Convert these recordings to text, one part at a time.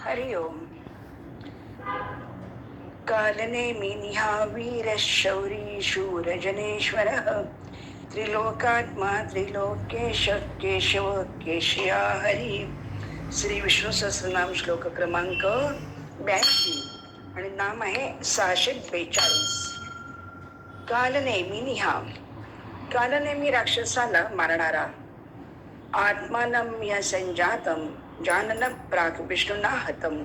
हरि ओम। कालनेमि निहावीर शौरी शूर जनेश्वर त्रिलोकात्मा त्रिलोकेश केशव केशया हरी। श्री विष्णू सहस्रनाम श्लोक क्रमांक ब्याऐंशी आणि नाम आहे सहाशे बेचाळीस। कालनेमी निहा। कालनेमी राक्षसाला मारणारा। आत्मानं संजातम। जानन प्राग विष्णुना हतं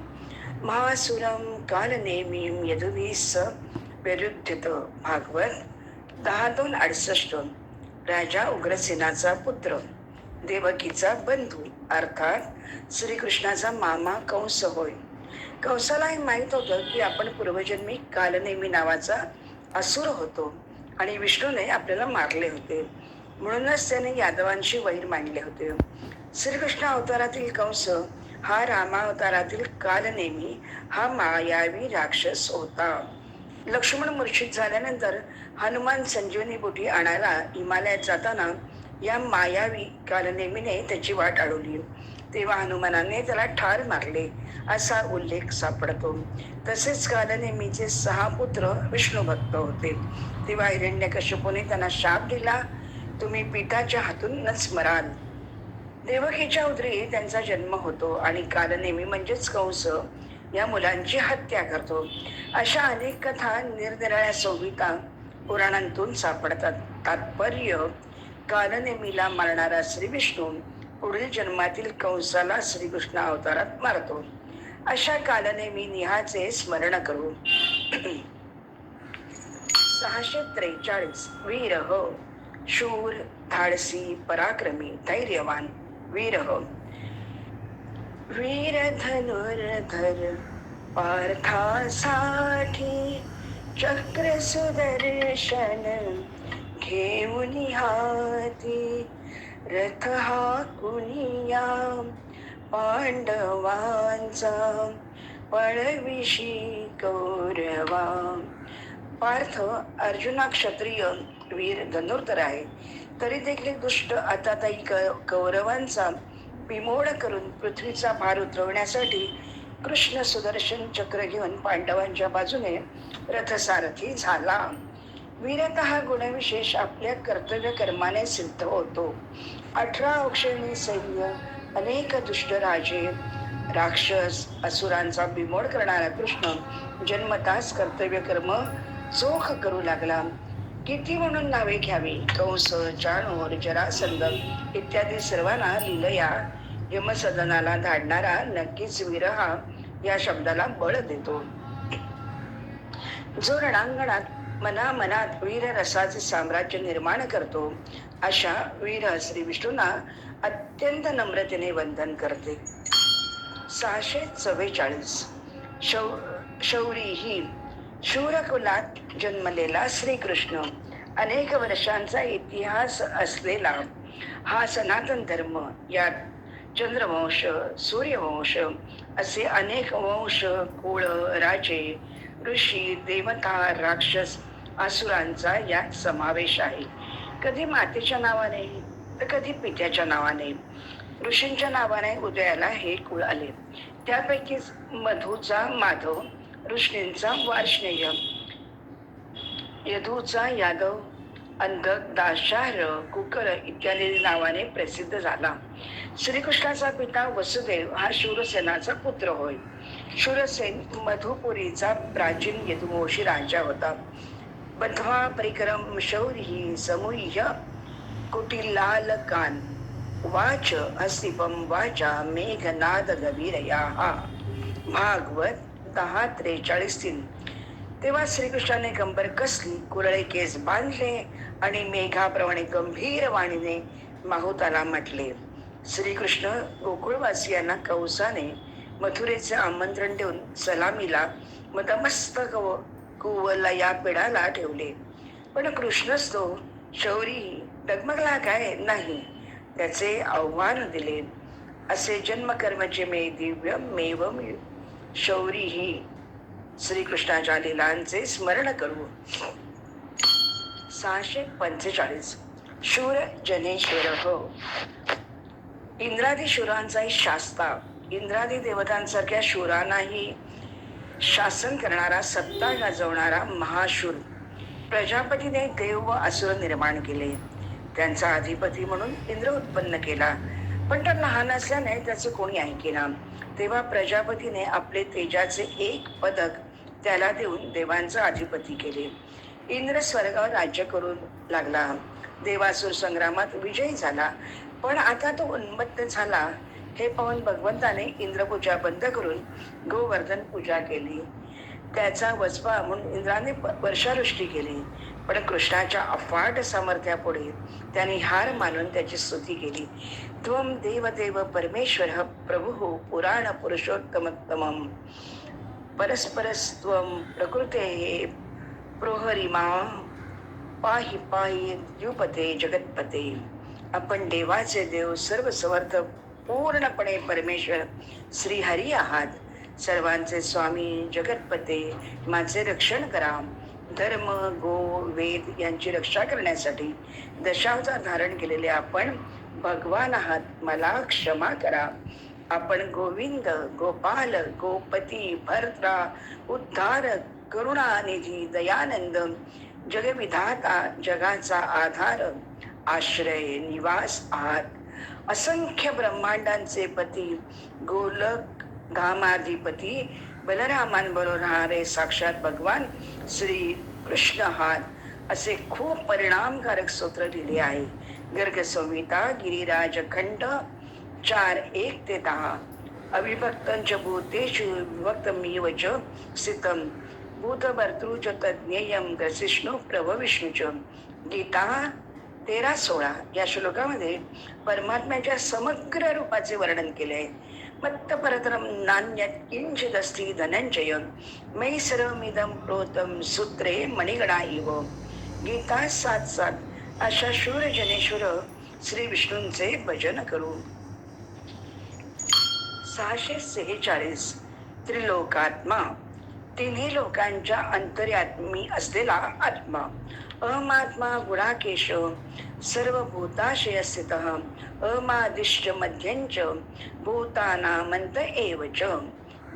महासुरं कालनेमीं यदुवीस विरुद्धित भागवत दहा दोन अडसष्ट। राजा उग्रसेनाचा पुत्र देवकीचा बंधू अर्थात श्रीकृष्णाचा मामा कंस होय। कंसाला हे माहीत होतं की आपण पूर्वजन्मी कालनेमी नावाचा असुर होतो आणि विष्णूने आपल्याला मारले होते। म्हणूनच त्याने यादवांशी वैर मांडले होते। श्रीकृष्ण अवतारातील कंस हा रामावतारातील कालनेमी हा मायावी राक्षस होता. लक्ष्मण मूर्छित झाल्यानंतर हनुमान संजीवनी बोटी आणायला हिमालयात जाताना या मायावी कालनेमीने त्याची वाट अडवली. तेव्हा हनुमानाने त्याला ठार मारले असा उल्लेख सापडतो. तसेच कालनेमीचे सहा पुत्र विष्णू भक्त होते. तेव्हा हिरण्यकश्यपूने त्यांना शाप दिला तुम्ही पिताच्या हातूनच मराल. देवकीच्या उदरी त्यांचा जन्म होतो आणि कालनेमी म्हणजेच कंस या मुलांची हत्या करतो. अशा अनेक कथा निरनिराळ्या संहिता पुराणांतून सापडतात. तात्पर्य कालनेमीला मारणारा श्री विष्णू पुढील जन्मातील कंसाला श्रीकृष्ण अवतारात मारतो. अशा कालनेमी निहाचे स्मरण करू. सहाशे त्रेचाळीस वीर हो शूर धाडसी पराक्रमी धैर्यवान. वीर वीर धनुर्धर पार्थासाठी चक्र सुदर्शन घेऊन हाती रथ हा कुनिया पांडवांचा पळविशी कौरवा पार्थ अर्जुना क्षत्रिय वीर धनुर्धर आहे तरी देखील दुष्ट आता ताई कौरवांचा बिमोड करून पृथ्वीचा भार उतरवण्यासाठी कृष्ण सुदर्शन चक्र घेऊन पांडवांच्या बाजूने रथसारथी झाला. वीरता हा गुणविशेष आपल्या कर्तव्य कर्माने सिद्ध होतो. अठरा औक्षणी सैन्य अनेक दुष्ट राजे राक्षस असुरांचा बिमोड करणारा कृष्ण जन्मतास कर्तव्य कर्म चोख करू लागला. किती म्हणून नावे घ्यावी? कंस जानवर जरासंद इत्यादी सर्वांना लिलया यमसदनाला धाडणारा नक्कीच विरहा या शब्दाला बळ देतो. जो रणांगणात मनामनात वीर रसाचे साम्राज्य निर्माण करतो अशा वीर श्री विष्णूंना अत्यंत नम्रतेने वंदन करते. सहाशे चव्वेचाळीस. शौ शौरी ही शूरकुलात जन्मलेला श्रीकृष्ण. अनेक वर्षांचा इतिहास असलेला हा सनातन धर्म यात चंद्रवंश सूर्यवंश असे अनेक वंश कुळ राजे ऋषी देवता राक्षस असुरांचा यात समावेश आहे. कधी मातेच्या नावाने तर कधी पित्याच्या नावाने. ऋषींच्या नावाने उदयाला हे कुळ आले. त्यापैकीच मधूचा माधव ऋष्णींचा वार्ष्णेय. यदूचा यादव अंधक दाशार कुकर इत्यादी नावाने प्रसिद्ध झाला. श्रीकृष्णाचा पिता वसुदेव हा शूरसेनाचा पुत्र होय. शूरसेन मधुपुरीचा प्राचीन यदुवंशी राजा होता. बध्वा परिक्रम शौरी समूह्य कुटिलाल कान वाच हस्तिपम वाचा मेघनाद गभीरया भागवत दहा त्रेचाळीस तीन तेव्हा श्रीकृष्णाने कंबर कसली कुरळे केस बांधले आणि मेघाप्रमाणे गंभीर वाणीने माहुताला म्हटले श्रीकृष्ण गोकुळवासियांना कौसाने मथुरेचे आमंत्रण देऊन सलामीला मदमस्तक व कुवला या पिढाला ठेवले. पण कृष्णच तो शौरी डगमगला काय नाही त्याचे आव्हान दिले. असे जन्मकर्माचे मे दिव्य मेवम शौरी ही श्रीकृष्णाच्या लिलांचे स्मरण करू. सहाशे पंचेचाळीस. शूर जनेश्वर हो. इंद्रादी शूरांचा शास्ता. इंद्रादी देवतांसारख्या शूरांनाही शासन करणारा सत्ता गाजवणारा महाशूर. प्रजापतीने देव व असुर निर्माण केले. त्यांचा अधिपती म्हणून इंद्र उत्पन्न केला. पण तो लहान असल्याने त्याचे कोणी ऐकेना. तेव्हा प्रजापतीने आपले तेजाचे एक पदक त्याला देऊन देवांचा अधिपती केले. इंद्र स्वर्गावर राज्य करू लागला. देवासूर संग्रामात विजयी झाला. पण आता तो उन्मत्त झाला. हे पाहून भगवंताने इंद्रपूजा बंद करून गोवर्धन पूजा केली. त्याचा वचपा म्हणून इंद्राने वर्षावृष्टी केली. पण कृष्णाच्या अफाट सामर्थ्यापुढे त्याने हार मानून त्याची स्तुती केली. त्वं देवदेव परमेश्वर प्रभुः पुराण परस्परस्त्वं प्रकृतेः प्रोहरिमा पाहि पाहि द्युपते जगतपते आपण देवाचे देव सर्व समर्थ पूर्णपणे परमेश्वर। श्रीहरी आहात। सर्वांचे स्वामी जगतपते माझे रक्षण करा। धर्म गो वेद यांची रक्षा करण्यासाठी दशावतार धारण केलेले आपण भगवान आहात मला क्षमा करा. आपण गोविंद गोपाल गोपती भर्त्रा उद्धार करुणानिधी दयानंद जगविधाता जगाचा आधार आश्रय निवास आहात. असंख्य ब्रह्मांडांचे पती गोलक धामाधिपती बलरामांबरोबर राहणारे साक्षात भगवान श्री कृष्ण आहात. असे खूप परिणामकारक स्तोत्र लिहिले आहे. गर्ग संहिता गिरिराज खंड चार एक ते दहा. अविभक्तंच भूतेषु विभक्तमिव च स्थितं भूतभर्तृच च तज्ञेयं ग्रसिष्णु प्रभविष्णू च गीता तेरा सोळा. या श्लोकामध्ये परमात्म्याच्या समग्र रूपाचे वर्णन केले आहे मत्त परतरम नान्यत किंचिदस्ति धनंजय मै सर्वमिदं प्रोतम सूत्रे मणिगणा इव. गीता सात सात. अशा शूर जनेश्वर श्री विष्णूंचे भजन करू. सहाशे सेहेचाळीस त्रिलोकात्मा. तिन्ही लोकांच्या अंतर्यात्मी असलेला आत्मा. अमात्मा गुणाकेश. सर्व भूताशय स्थित अमादिष्ट मध्यंच भूतानामंत एव च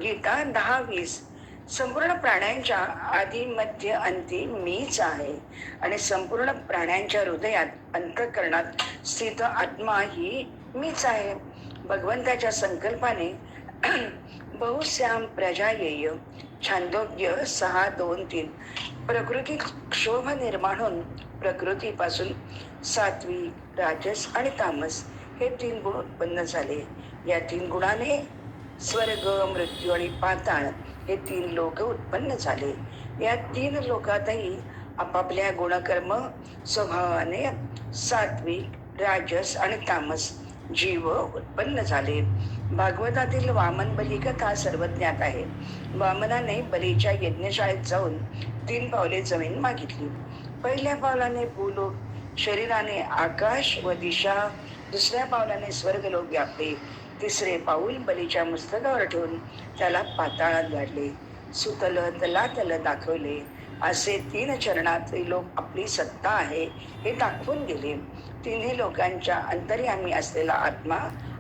गीता दहा वीस संपूर्ण प्राण्यांच्या आधी मध्य अंती मीच आहे. आणि संपूर्ण प्राण्यांच्या हृदयात अंतकरणात स्थित आत्मा ही मीच आहे. भगवंताच्या संकल्पाने बहुश्याम प्रजायेय छांदोग्य सहा दोन तीन प्रकृती क्षोभ निर्माण होऊन प्रकृतीपासून सात्विक राजस आणि तामस हे तीन गुण उत्पन्न झाले. या तीन गुणाने स्वर्ग मृत्यू आणि पाताळ हे तीन लोक उत्पन्न झाले. या तीन लोकातही आपापल्या गुणकर्म स्वभावाने सात्विक राजस आणि तामस जीव उत्पन्न झाले. भागवतातील वामन बली कथा सर्वज्ञात आहे. वामनाने बलीच्या यज्ञशाळेत जाऊन तीन पावले जमीन मागितली. पहिल्या पावलाने भूलोक शरीराने आकाश व दिशा दुसऱ्या पावलाने स्वर्गलोक व्यापले. तिसरे पाऊल बलीच्या मस्तकावर ठेवून त्याला पाताळात गाडले. सुतल तलातल दाखवले. असे तीन चरणातले लोक आपली सत्ता आहे हे दाखवून दिले तिन्ही लोकांच्या अंतर्यामी असलेला आत्मा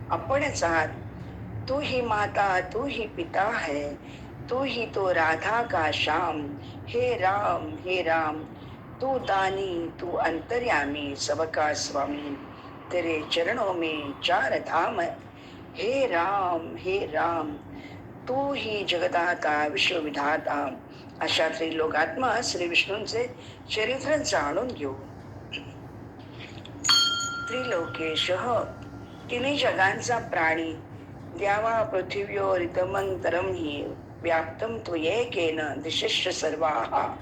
आपणच आहात. तू ही माता तू ही पिता है तू ही तो राधा का श्याम? हे राम हे राम. तू दानी तू अंतर्यामी सबका स्वामी. तेरे चरणों में चार धाम हे राम हे राम. तू ही जगदाता विश्वविधाता. अशा त्रिलोकात्मा श्री विष्णूंचे चरित्र जाणून घेऊ. त्रिलोकेश तिन्ही जगांचा प्राणी. द्यावा पृथिव्योरितमंतरम हि. व्याप्तम त्वयेकेन दिशिष्य सर्वाः.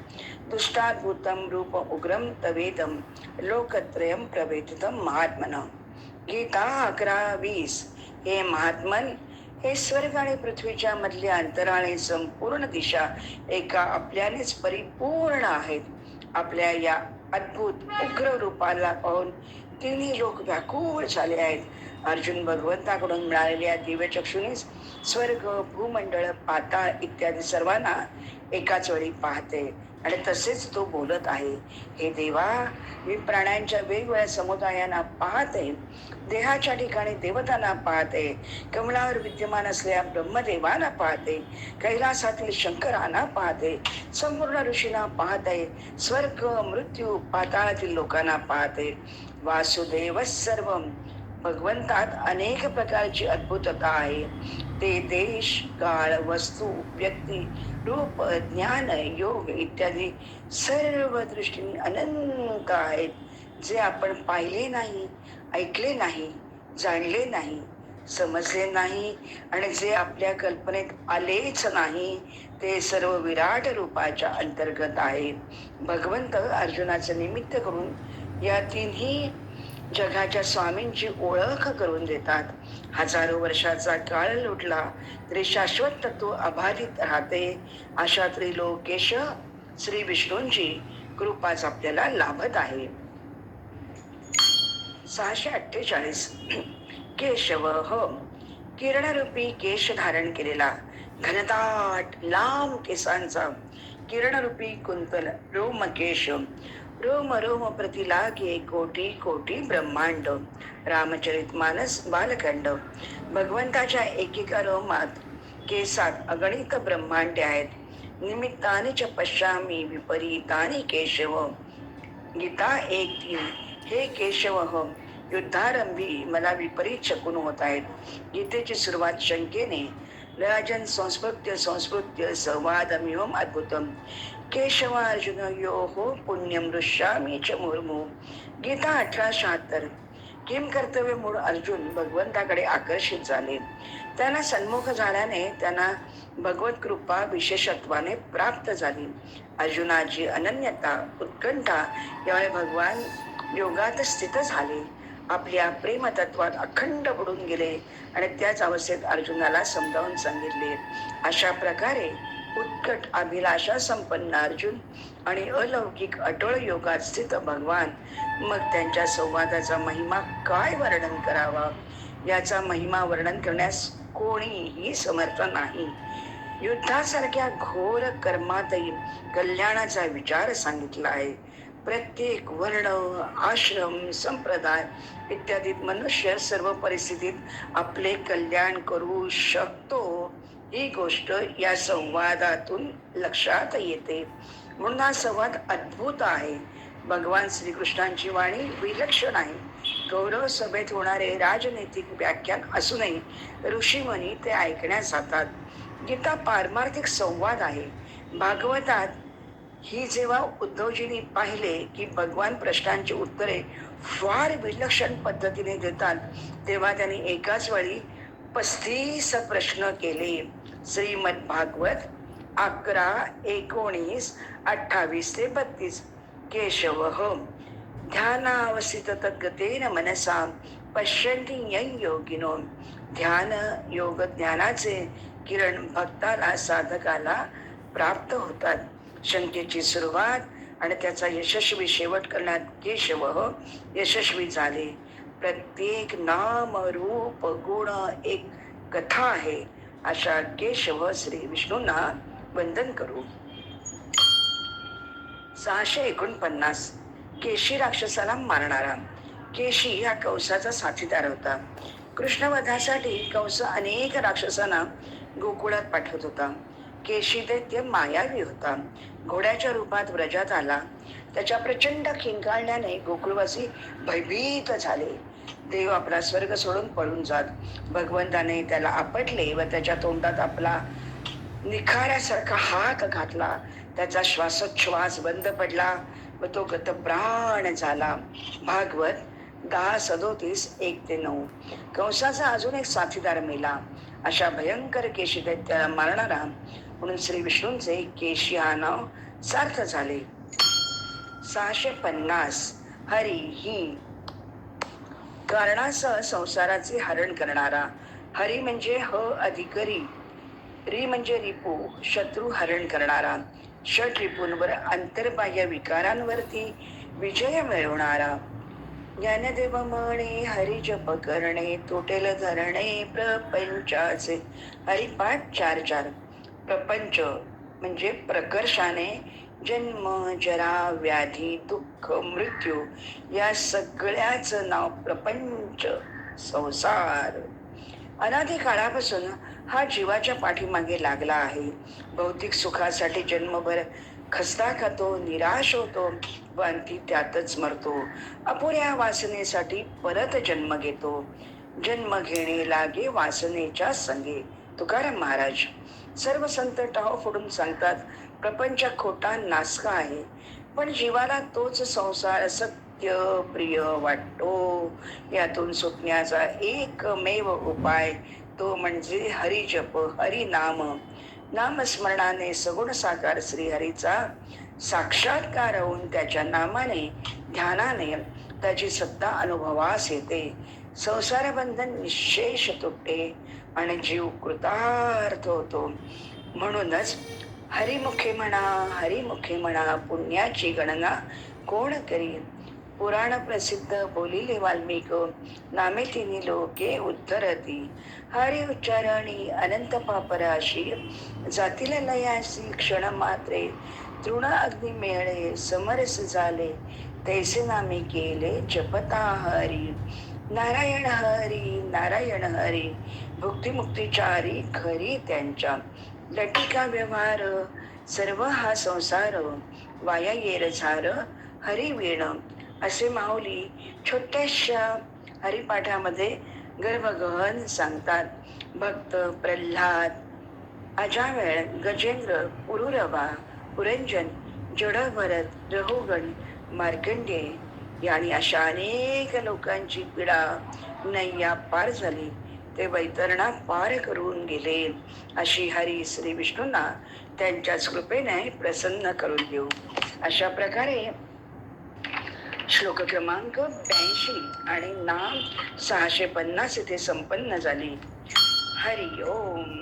दुष्टाद्भुतं रूप उग्रम तवेदम लोकत्रयम प्रवेदितम महात्मन गीता अकरा वीस. हे महात्मन हे स्वर्ग आणि पृथ्वीच्या मधल्या अंतराने संपूर्ण दिशा एका आपल्यानेच परिपूर्ण आहेत. आपल्या या अद्भुत उग्र रूपाला पाहून तिन्ही लोक व्याकुळ झाले आहेत. अर्जुन भगवंताकडून मिळालेल्या दिव्यचक्षुनीच स्वर्ग भूमंडळ पाताळ इत्यादी सर्वांना एकाच वेळी पाहते. आणि तसेच तो बोलत आहे हे देवा मी प्राण्यांच्या वेगवेगळ्या समुदायांना पाहते देहाच्या ठिकाणी देवतांना पाहते कमलावर विद्यमान असलेल्या ब्रह्मदेवाला पाहते कैलासातील शंकरांना पाहते संपूर्ण ऋषींना पाहते स्वर्ग मृत्यू पाताळातील लोकांना पाहते. वासुदेव सर्व भगवंतात अनेक प्रकारची अद्भुतता आहे. ते देश काळ वस्तू व्यक्ती रूप ज्ञान योग इत्यादी सर्व दृष्टीने अनंत आहेत. जे आपण पाहिले नाही ऐकले नाही जाणले नाही समजले नाही आणि जे आपल्या कल्पनेत आलेच नाही ते सर्व विराट रूपाच्या अंतर्गत आहेत. भगवंत अर्जुनाचं निमित्त करून या तिन्ही जगाच्या स्वामींची ओळख करून देतात. हजारो वर्षाचा काळ लुटला तरी शाश्वत तत्व अबाधित राहते. अशा त्रिलोकेश श्री विष्णूंची कृपाच आपल्याला लाभत आहे. सहाशे अठ्ठेचाळीस. केशव ह. किरणरूपी केश धारण केलेला. घनदाट लांब केसांचा. किरणरूपी कुंतल रोमकेश. रोम रोम प्रति लागे कोटी कोटी ब्रह्मांड रामचरित मानस बालखंड. भगवंताच्या एकेका रोमात केसात अगणित ब्रह्मांडे आहेत. निमित्ताने च पश्यामी विपरीताने केशव. गीता एक तीन हे केशव ह युद्धारंभी मला विपरीत शकून होत आहेत. गीतेची सुरुवात शंकेने राजन संस्कृत्य संस्कृत्य संवादमिवम अद्भुतम. केशवार्जुन यो हो पुण्यम ऋष्यामी च मुर्मू। गीता अठरा शहात्तर। किम कर्तव्य मूळ अर्जुन भगवंताकडे आकर्षित झाले? त्यांना सन्मुख झाल्याने त्यांना भगवत कृपा विशेषत्वाने प्राप्त झाली. अर्जुनाची अनन्यता उत्कंठा यामुळे भगवान योगात स्थित झाले. आपल्या प्रेमतत्वात अखंड बुडून गेले आणि त्याच अवस्थेत अर्जुनाला समजावून सांगितले अशा प्रकारे उत्कट अभिलाषा संपन्न अर्जुन आणि अलौकिक अटळ योगात स्थित भगवान. मग त्यांच्या संवादाचा महिमा काय वर्णन करावा? याचा महिमा वर्णन करण्यास कोणीही समर्थ नाही. युद्धासारख्या घोर कर्मातही कल्याणाचा विचार सांगितला आहे. प्रत्येक वर्ण आश्रम संप्रदाय इत्यादीत मनुष्य सर्व परिस्थितीत आपले कल्याण करू शकतो. ही गोष्ट या संवादातून लक्षात येते. म्हणून हा संवाद अद्भुत आहे. भगवान श्रीकृष्णांची वाणी विलक्षण आहे. गौरव सभेत होणारे राजनैतिक व्याख्यान असूनही ऋषीमनी ते ऐकण्यास जातात. गीता पारमार्थिक संवाद आहे. भागवतात ही जेव्हा उद्धवजींनी पाहिले की भगवान प्रश्नांची उत्तरे फार विलक्षण पद्धतीने देतात तेव्हा त्यांनी एकाच वेळी पस्तीस प्रश्न केले. श्रीमद भागवत अकरा एकोणीस अठ्ठावीस ते बत्तीस. केशव हो. ध्यानावस्थित तद्गतेन मनसा पश्यंती यं योगिनो. ध्यान योग ज्ञानाचे किरण भक्ताला साधकाला प्राप्त होतात. शंकेची सुरुवात आणि त्याचा यशस्वी शेवट करण्यात केशव हो. यशस्वी झाले. प्रत्येक नाम रूप गुण एक कथा आहे. अशा केशव श्री विष्णूंना वंदन करू. सहाशे एकोणपन्नास केशी राक्षसाला मारणारा. केशी हा कंसाचा साथीदार होता. कृष्णवधासाठी कंस अनेक राक्षसांना गोकुळात पाठवत होता. केशी दैत्य मायावी होता. घोड्याच्या रूपात व्रजात आला. त्याच्या प्रचंड किंकाळण्याने गोकुळवासी भयभीत झाले. देव आपला स्वर्ग सोडून पळून जात. भगवंताने त्याला आपटले व त्याच्या तोंडात आपला निखाऱ्यासारखा हात घातला. त्याचा श्वासोच्छ्वास बंद पडला व तो गतप्राण झाला. भागवत दहा सदोतीस एक ते नऊ. कंसाचा अजून एक साथीदार मेला. अशा भयंकर केशी दैत्याला मारणारा म्हणून श्री विष्णूंचे केशी हा नाव सार्थ झाले. सहाशे पन्नास. हरी ही कारणासह संसाराचे हरण करणारा. हरी म्हणजे ह अधिकरी. री म्हणजे रिपू शत्रू हरण करणारा. षट रिपूंवर आंतरबाह्य विकारांवरती विजय मिळवणारा. ज्ञानदेव म्हणे हरी जप करणे तोटेल धरणे प्रपंचाचे. हरिपाठ चार चार. प्रपंच म्हणजे प्रकर्षाने जन्म जरा व्याधी दुःख मृत्यू या सगळ्याच नाव प्रपंच संसार. अनादी काळापासून हा जीवाच्या पाठीमागे लागला आहे. भौतिक सुखासाठी जन्मभर खस्ता खातो निराश होतो व अंती त्यातच मरतो. अपुऱ्या वासनेसाठी परत जन्म घेतो. जन्म घेणे लागे वासनेच्या संगे. तुकाराम महाराज सर्व संत टाव फोडून सांगतात प्रपंच खोटा नासका आहे. पण जीवाला तोच संसार सत्य प्रिय वाटतो. यातून सुटण्याचा एकमेव उपाय तो म्हणजे हरिजप हरिनाम नामस्मरणाने सगुण साकार श्रीहरीचा साक्षात्कार होऊन त्याच्या नामाने ध्यानाने त्याची सत्ता अनुभवास येते. संसार बंधन निशेष तुटते आणि जीव कृतार्थ होतो. म्हणूनच हरिमुखे म्हणा हरिमुखे म्हणा पुण्याची गणना कोण करी पुराण प्रसिद्ध बोलिले वाल्मिक नामे तिन्ही लोके उत्तरती. हरि उच्चारणी अनंत पापराशी जातील लयासी क्षण मात्रे. तृण अग्नी मेळे समरस झाले तैसे नामे केले जपता हरी. नारायण हरी नारायण हरी भुक्तिमुक्तीचारी खरी त्यांच्या. लटिका व्यवहार सर्व हा संसार वाया येर झार वीण. असे माऊली छोट्याशा हरिपाठामध्ये गर्भगहन सांगतात. भक्त प्रल्हाद अजावेळ गजेंद्र पुरुरवा पुरंजन जडभरत रहुगण मार्कंडे आणि अशा अनेक लोकांची पीडा नैया पार झाली. ते वैतरणा पार करून गेले. अशी हरी श्री विष्णूंना त्यांच्याच कृपेने प्रसन्न करून देऊ. अशा प्रकारे श्लोक क्रमांक ब्याऐंशी आणि नाम सहाशे पन्नास इथे संपन्न झाली. हरि ओम.